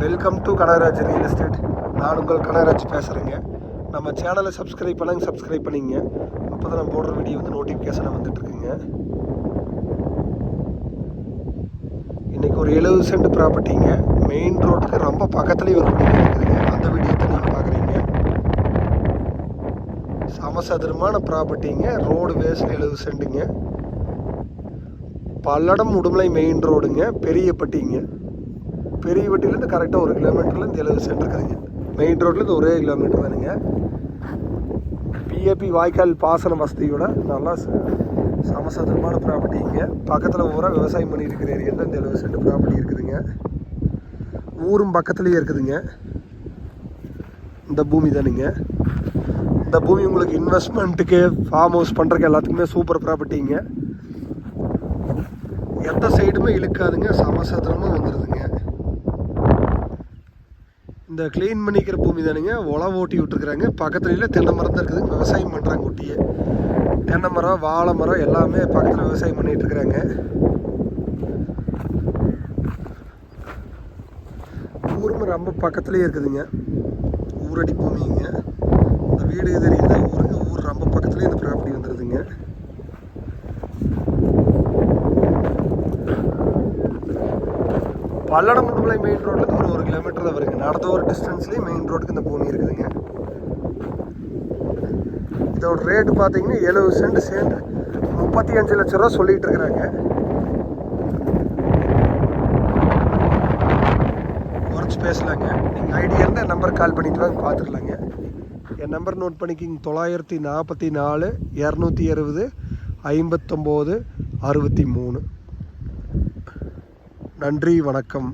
Welcome to Kanagaraj real estate நான் உங்கள் கனகராஜ் பேசுகிறேங்க நம்ம சேனலை சப்ஸ்கிரைப் பண்ணாங்க சப்ஸ்கிரைப் பண்ணிங்க. அப்போ தான் நம்ம போடுற வீடியோ வந்து நோட்டிஃபிகேஷனாக வந்துட்டுருக்குங்க இன்றைக்கி ஒரு எழுபது சென்ட் ப்ராப்பர்ட்டிங்க மெயின் ரோட்டுக்கு ரொம்ப பக்கத்துலேயே ஒரு வீடு இருக்குதுங்க அந்த வீடியோ தான் பார்க்குறீங்க சமசதுரமான ப்ராப்பர்ட்டிங்க ரோடு வேஸ்ட் எழுபது சென்ட்டுங்க பல்லடம் உடுமலை மெயின் ரோடுங்க பெரியப்பட்டிங்க. பெரியவட்டிலேருந்து கரெக்டாக ஒரு கிலோமீட்டர்லேருந்து எழுபது சென்ட் இருக்குதுங்க மெயின் ரோட்லேருந்து ஒரே கிலோமீட்டர் தானுங்க. பிஏபி வாய்க்கால் பாசன வசதியோட நல்லா ச- ப்ராப்பர்ட்டி ப்ராப்பர்ட்டிங்க பக்கத்தில் ஊராக விவசாயம் பண்ணி இருக்கிற ஏரியாவில் இந்த எழுபது சென்ட் ப்ராப்பர்ட்டி இருக்குதுங்க. ஊரும் பக்கத்துலேயே இருக்குதுங்க. இந்த பூமி தானுங்க. இந்த பூமி உங்களுக்கு இன்வெஸ்ட்மெண்ட்டுக்கு ஃபார்ம் ஹவுஸ் பண்ணுறதுக்கு எல்லாத்துக்குமே சூப்பர் ப்ராப்பர்ட்டிங்க எந்த சைடுமே இழுக்காதுங்க சமசதுரமாக வந்துடுதுங்க இந்த க்ளீன் பண்ணிக்கிற பூமி தானுங்க. உழவு ஓட்டி விட்டுருக்குறாங்க. பக்கத்துலேயே தென்னை மரம் தான் இருக்குதுங்க விவசாயம் பண்ணுறாங்க ஒட்டியே தென்னை மரம் வாழை மரம் எல்லாமே பக்கத்தில் விவசாயம் பண்ணிகிட்டு இருக்கிறாங்க ஊரும் ரொம்ப பக்கத்துலேயே இருக்குதுங்க. ஊரடி பூமிங்க. இந்த வீடு தெரியுது ஊருங்க. ஊர் ரொம்ப பக்கத்துலேயே இந்த ப்ராப்பர்ட்டி வந்துடுதுங்க பல்லடம் முடுமலை மெயின் ரோட்லேருந்து ஒரு ஒரு கிலோமீட்டர் தான் வருங்க நடந்த ஒரு டிஸ்டன்ஸ்லேயே மெயின் ரோடுக்கு இந்த பூமி இருக்குதுங்க. இதோட ரேட்டு பார்த்தீங்கன்னா எழுபது சென்ட் சேர்ந்து முப்பத்தி அஞ்சு லட்ச ரூபா சொல்லிகிட்டு இருக்கிறாங்க. குறைச்சி பேசலாங்க. நீங்கள் ஐடியா இருந்தால் நம்பர் கால் பண்ணிட்டு வாங்க பார்த்துக்கலாங்க என் நம்பர் நோட் பண்ணிக்கிங்க. தொள்ளாயிரத்தி நாற்பத்தி நாலு இரநூத்தி அறுபது ஐம்பத்தொம்போது அறுபத்தி மூணு. நன்றி வணக்கம்.